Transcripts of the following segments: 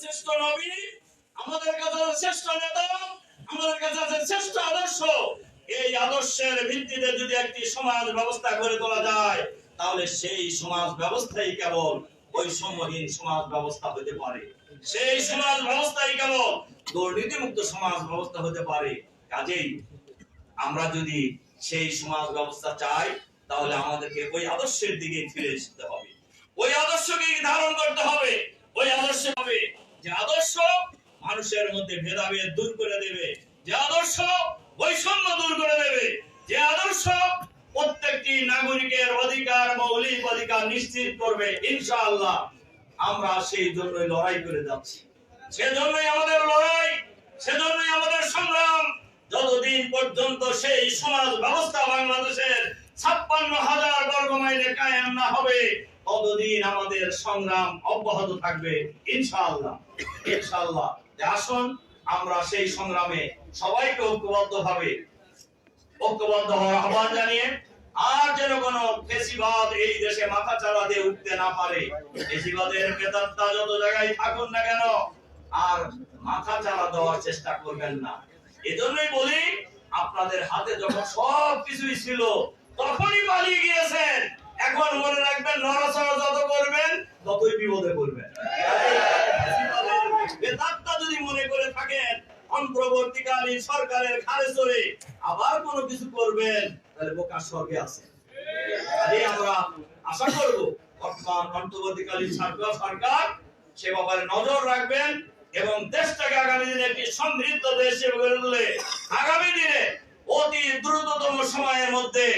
শ্রেষ্ঠ নবী, আমাদের কাছে শ্রেষ্ঠ নেতা, আমাদের কাছে আছে শ্রেষ্ঠ আদর্শ। এই আদর্শের ভিত্তিতে যদি একটি সমাজ ব্যবস্থা তোলা যায়, তাহলে সেই সমাজ ব্যবস্থাই কেবল সমাজ ব্যবস্থা হতে পারে। সেই সমাজ ব্যবস্থাই কেবল সমাজ ব্যবস্থা হতে পারে। কাজেই আমরা যদি সেই সমাজ ব্যবস্থা চাই, তাহলে আমাদেরকে ওই আদর্শের দিকে ফিরে হবে। ওই আদর্শকে ধারণ করতে হবে। ওই আদর্শ হবে মানুষের মধ্যে ভেদাভেদ দূর করে দেবে। যে আদর্শ বৈষম্য দূর করে দেবে। যে আদর্শ প্রত্যেকটি নাগরিকের অধিকার, মৌলিক অধিকার নিশ্চিত করবে, ইনশাআল্লাহ আমরা সেই জন্যই লড়াই করে যাচ্ছি। সেজন্যই আমাদের লড়াই, সেজন্যই আমাদের সংগ্রাম। যতদিন পর্যন্ত সেই সমাজ ব্যবস্থা বাংলাদেশের ছাপ্পান্ন হাজার বর্গ মাইলে কায়েম না হবে, ততদিন আমাদের সংগ্রাম অব্যাহত থাকবে, ইনশাআল্লাহ। ইনশাআল্লাহ। আসুন, আমরা সেই সংগ্রামে সবাইকে ঐক্যবদ্ধ ভাবে ঐক্যবদ্ধ হওয়ার আহ্বান জানিয়ে আর যেন কোন ফেসিবাদ এই দেশে মাথা চালা দিয়ে উঠতে না পারে। ফেসিবাদের প্রেতাত্মা যত জায়গায় থাকুন না কেন, আর মাথা চালা দেওয়ার চেষ্টা করবেন না। এজন্যই বলি, আপনাদের হাতে যখন সব কিছুই ছিল, তখনই পালিয়ে গিয়েছেন। এখন মনে রাখবেন, নড়াচড়া যত করবেন, ততই বিপদে পড়বেন বেদাত্তা যদি মনে করে থাকেন অন্তর্বর্তীকালীন সরকারের খারে চড়ে আবার কোনো কিছু করবেন, তাহলে বোকার স্বর্গে আছে। আমরা আশা করব, বর্তমান অন্তর্বর্তীকালীন সরকার সরকার সে ব্যাপারে নজর রাখবেন এবং দেশটাকে আগামী দিনে একটি সমৃদ্ধ দেশ হিসেবে গড়ে তুলে আগামী দিনে অতি দ্রুততম সময়ের মধ্যে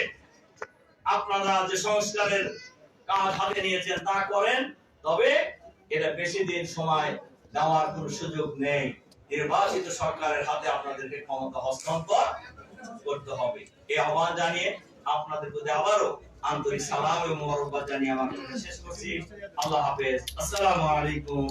আপনারা যে সংস্কারের কাজ হাতে নিয়েছেন তা করেন, তবে এটা বেশি দিন সময় দেওয়ার কোনো সুযোগ নেই। নির্বাচিত সরকারের হাতে আপনাদেরকে ক্ষমতা হস্তান্তর করতে হবে। এই আহ্বান জানিয়ে আপনাদের প্রতি আবারও আন্তরিক সালাম এবং মোবারকবাদ জানিয়ে আমার শেষ করছি। আল্লাহ হাফেজ। আসসালামু আলাইকুম